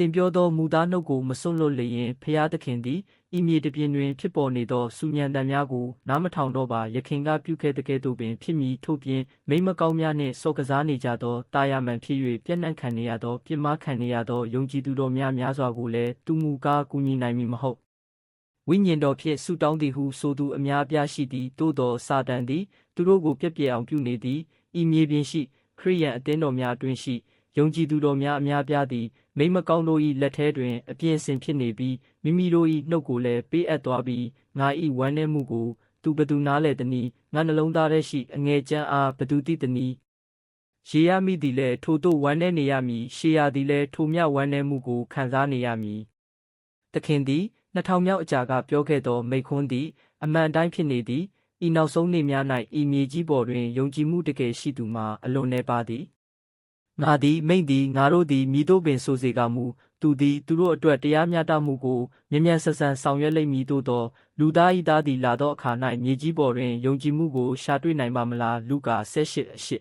တင်ပြောသောမူသားနှုတ်ကိုမစွန့်လွတ်လျင်ဖျားသခင်သည်ဤမြေတစ်ပြင်တွင် ဖြစ်ပေါ်နေသောစူညံတံများကိုနားမထောင်တော့ပါယခင်ကပြုခဲ့တဲ့ကဲ့သို့ပင်ဖြစ်မည်ထို့ပြင်မိမ့်မကောင်းများနှင့်စော့ကစားနေကြသောတာယာမှန်ဖြစ်၍ပြက်နှံ့ခံနေရသောပြစ်မှားခံနေရသောယုံကြည်သူတော်များများစွာကိုလည်းသူမူကားကူညီနိုင်မည်မဟုတ်ဝိညာဉ်တော်ဖြင့်ဆုတောင်းသည်ဟုဆိုသူအများအပြားရှိသည်သို့သောစာတန်သည်သူတို့ကိုပြက်ပြယ်အောင်ပြုနေသည်ဤမြေပြင်ရှိခရိယန်အသင်းတော်များအတွင်ရှိ ယုံကြည်သူတော်များအများအပြားသည်မိမ့်မကောင်းတို့၏လက်ထဲတွင်အပြင်းအစင်ဖြစ်နေပြီးမိမိတို့၏နှုတ်ကိုလည်းပေးအပ်သွားပြီးငါ၏ဝမ်းနည်းမှုကိုသူဘသူနားလဲသနည်းငါနှလုံးသားထဲရှိအငယ်ချမ်းအားဘသူသိသနည်းရေရမိသည်လည်းထိုတို့ဝမ်းနည်းနေရမည်ရှေရသည်လည်းထိုမြဝမ်းနည်းမှုကိုခံစားနေရမည်သခင်သည်နှစ်ထောင်မြောက်အကြာကပြောခဲ့သောမိန့်ခွန်းသည်အမှန်တိုင်းဖြစ်နေသည်ဤနောက်ဆုံးနေ့များ၌ဤမြေကြီးပေါ်တွင်ယုံကြည်မှုတကယ်ရှိသူမှာအလွန်နေပါသည် ငါသည်မိန့်သည်ငါတို့သည်မိတို့ပင်ဆိုစေကမူသူသည်သူတို့အတွက်တရားမျှတမှုကိုမြ мян ဆန်ဆန်ဆောင်ရွက်လိမ့်မည်သို့သောလူသားဤသားသည်လာသောအခါ၌မြေကြီးပေါ်တွင်ယုံကြည်မှုကိုရှာတွေ့နိုင်ပါမလားလူကာ၁၈အရှိ